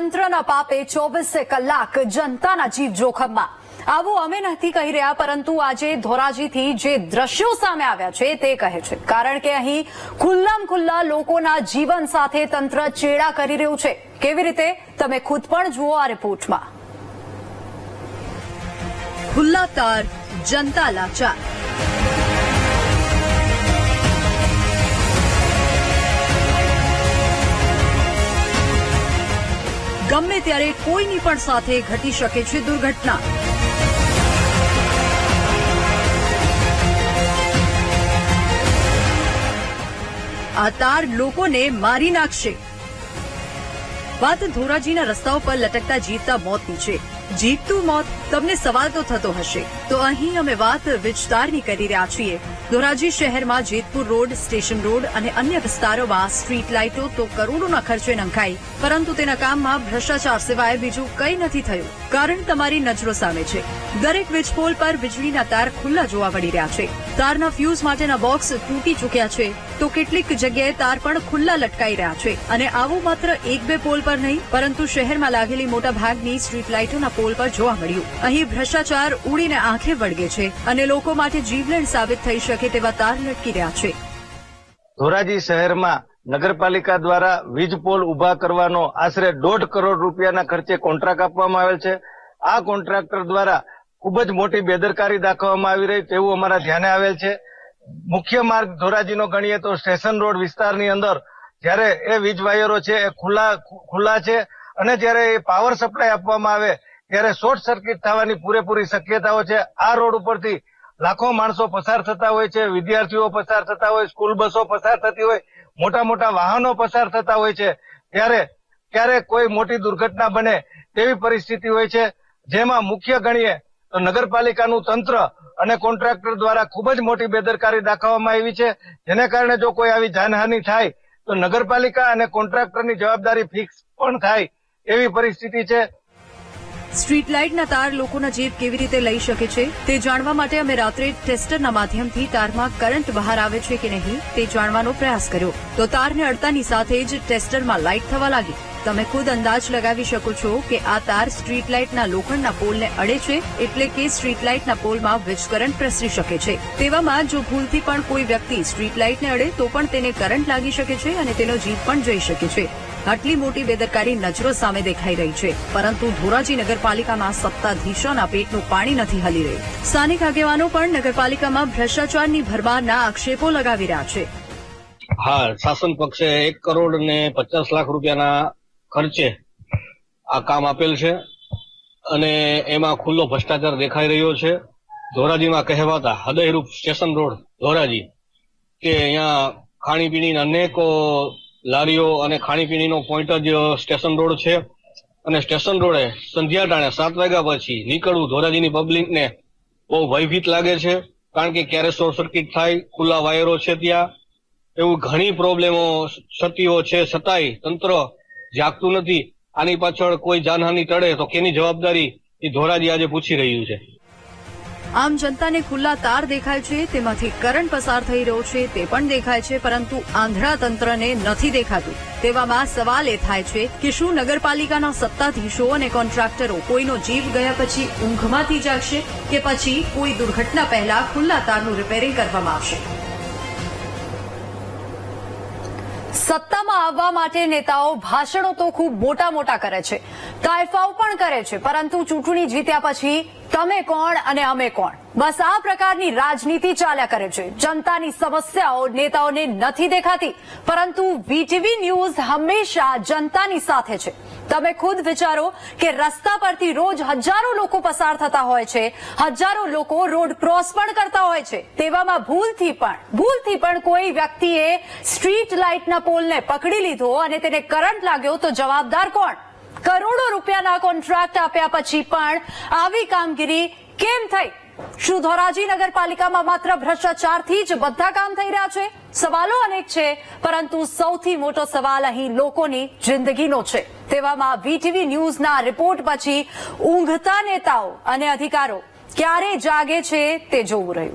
તંત્રના પાપે ચોવીસે કલાક જનતાના જીવ જોખમમાં. આવું અમે નથી કહી રહ્યા, પરંતુ આજે ધોરાજીથી જે દ્રશ્યો સામે આવ્યા છે તે કહે છે. કારણ કે અહીં ખુલ્લામ ખુલ્લા લોકોના જીવન સાથે તંત્ર ચેડા કરી રહ્યું છે. કેવી રીતે? તમે ખુદ પણ જુઓ આ રિપોર્ટમાં. ખુલ્લા તાર, જનતા લાચાર. ગમે ત્યારે કોઈની પણ સાથે ઘટી શકે છે દુર્ઘટના. આ તાર લોકોને મારી નાખશે. વાત ધોરાજીના રસ્તાઓ પર લટકતા જીવતા મોતની છે. જીવતું મોત તમને સવાલ તો થતો હશે. તો અહીં અમે વાત વિસ્તારની કરી રહ્યા છીએ. ધોરાજી શહેરમાં જેતપુર રોડ, સ્ટેશન રોડ અને અન્ય વિસ્તારોમાં સ્ટ્રીટ લાઇટો તો કરોડોના ખર્ચે નંખાઈ. પરંતુ તેના કામમાં ભ્રષ્ટાચાર સિવાય બીજું કંઈ નથી થયું. કારણ તમારી નજરો સામે છે. દરેક વીજપોલ પર વીજળીના તાર ખુલ્લા જોવા મળી રહ્યા છે. તારના ફ્યુઝ માટેના બોક્સ તૂટી ચૂક્યા છે. તો કેટલીક જગ્યાએ તાર પણ ખુલ્લા લટકાઈ રહ્યા છે. અને આવું માત્ર એક બે પોલ પર નહીં, પરંતુ શહેરમાં લાગેલી મોટા ભાગની સ્ટ્રીટ લાઇટોના પોલ પર જોવા મળ્યું. અહીં ભ્રષ્ટાચાર ઉડીને આંખે વળગે છે અને લોકો માટે જીવલેણ સાબિત થઈ શકે તેવા તાર લટકી રહ્યા છે. ધોરાજી શહેરમાં નગરપાલિકા દ્વારા વીજ પોલ ઊભા કરવાનો આશરે દોઢ કરોડ રૂપિયાના ખર્ચે કોન્ટ્રાક્ટ આપવામાં આવેલ છે. આ કોન્ટ્રાક્ટર દ્વારા ખૂબ જ મોટી બેદરકારી દાખવવામાં આવી રહી તેવું અમારા ધ્યાને આવેલ છે. મુખ્ય માર્ગ ધોરાજીનો ગણીએ તો સ્ટેશન રોડ વિસ્તારની અંદર જ્યારે એ વીજ વાયરો છે, એ ખુલ્લા ખુલ્લા છે અને જ્યારે એ પાવર સપ્લાય આપવામાં આવે, ત્યારે શોર્ટ સર્કિટ થવાની પૂરેપૂરી શક્યતાઓ છે. આ રોડ ઉપરથી લાખો માણસો પસાર થતા હોય છે, વિદ્યાર્થીઓ પસાર થતા હોય, સ્કૂલ બસો પસાર થતી હોય, મોટા મોટા વાહનો પસાર થતા હોય છે. ત્યારે ક્યારે કોઈ મોટી દુર્ઘટના બને તેવી પરિસ્થિતિ હોય છે. જેમાં મુખ્ય ગણીએ તો નગરપાલિકાનું તંત્ર અને કોન્ટ્રાક્ટર દ્વારા ખૂબ જ મોટી બેદરકારી દાખવવામાં આવી છે. જેને કારણે જો કોઈ આવી જાનહાનિ થાય તો નગરપાલિકા અને કોન્ટ્રાક્ટરની જવાબદારી ફિક્સ પણ થાય એવી પરિસ્થિતિ છે. સ્ટ્રીટ લાઇટના તાર લોકોના જીવ કેવી રીતે લઈ શકે છે તે જાણવા માટે અમે રાત્રે ટેસ્ટરના માધ્યમથી તારમાં કરંટ બહાર આવે છે કે નહીં તે જાણવાનો પ્રયાસ કર્યો. તો તારને અડતાની સાથે જ ટેસ્ટરમાં લાઇટ થવા લાગી. તમે ખુદ અંદાજ લગાવી શકો છો કે આ તાર સ્ટ્રીટ લાઇટના લોખંડના પોલને અડે છે એટલે કે સ્ટ્રીટ લાઇટના પોલમાં વીજ કરંટ પ્રસરી શકે છે. તેવામાં જો ભૂલથી પણ કોઈ વ્યક્તિ સ્ટ્રીટ લાઇટને અડે, તો પણ તેને કરંટ લાગી શકે છે અને તેનો જીવ પણ જઈ શકે છે. આટલી મોટી બેદરકારી નજરો સામે દેખાઈ રહી છે. પરંતુ ધોરાજી નગરપાલિકામાં સત્તાધીશોના પેટનું પાણી નથી હલી રહ્યું. સ્થાનિક આગેવાનો પણ નગરપાલિકામાં ભ્રષ્ટાચારની ભરમારના આક્ષેપો લગાવી રહ્યા છે. હા, શાસન પક્ષે એક કરોડ ને પચાસ લાખ રૂપિયાના ખર્ચે આ કામ આપેલ છે અને એમાં ખુલ્લો ભ્રષ્ટાચાર દેખાઈ રહ્યો છે. ધોરાજીમાં કહેવાતા હૃદયરૂપ સ્ટેશન રોડ ધોરાજી કે અહીંયા ખાણીપીણીના અનેકો લારીઓ અને ખાણીપીણીનો પોઈન્ટ જ સ્ટેશન રોડ છે. અને સ્ટેશન રોડે સંધ્યા ટાણે સાત વાગ્યા પછી નીકળવું ધોરાજીની પબ્લિકને બહુ ભયભીત લાગે છે, કારણ કે ક્યારે શોર્ટ સર્કિટ થાય, ખુલ્લા વાયરો છે ત્યાં. એવું ઘણી પ્રોબ્લેમો થતીઓ છે. છતાંય તંત્ર જાગતું નથી. આની પાછળ કોઈ જાનહાની ટળે તો કેની જવાબદારી એ ધોરાજી આજે પૂછી રહ્યું છે. આમ જનતાને ખુલ્લા તાર દેખાય છે, તેમાંથી કરંટ પસાર થઈ રહ્યો છે, તે પણ દેખાય છે, પરંતુ આંધળા તંત્રને નથી દેખાતું. તેવામાં સવાલ એ થાય છે કે શું નગરપાલિકાના સત્તાધીશો અને કોન્ટ્રાક્ટરો કોઈનો જીવ ગયા પછી ઊંઘમાંથી જાગશે કે પછી કોઈ દુર્ઘટના પહેલા ખુલ્લા તારનું રિપેરિંગ કરવામાં આવશે? સત્તામાં આવવા માટે નેતાઓ ભાષણો તો ખૂબ મોટા મોટા કરે છે. તાયફાઓ પણ કરે છે, પરંતુ ચૂંટણી જીત્યા પછી તમે કોણ અને અમે કોણ? બસ આ પ્રકારની રાજનીતિ ચાલ્યા કરે છે. જનતાની સમસ્યાઓ નેતાઓને નથી દેખાતી, પરંતુ વીટીવી ન્યૂઝ હંમેશા જનતાની સાથે છે. તમે ખુદ વિચારો કે રસ્તા પરથી રોજ હજારો લોકો પસાર થતા હોય છે, હજારો લોકો રોડ ક્રોસ પણ કરતા હોય છે. તેવામાં ભૂલથી પણ ભૂલથી પણ કોઈ વ્યક્તિએ સ્ટ્રીટ લાઇટના પોલને પકડી લીધો અને તેને કરંટ લાગ્યો તો જવાબદાર કોણ? કરોડો રૂપિયાના કોન્ટ્રાક્ટ આપ્યા પછી પણ આવી કામગીરી કેમ થઈ? શું ધોરાજી નગરપાલિકામાં માત્ર ભ્રષ્ટાચારથી જ બધા કામ થઈ રહ્યા છે? સવાલો અનેક છે, પરંતુ સૌથી મોટો સવાલ અહીં લોકોની જિંદગીનો છે. તેવામાં વીટીવી ન્યૂઝના રિપોર્ટ પછી ઊંઘતા નેતાઓ અને અધિકારો ક્યારે જાગે છે તે જોવું રહ્યું.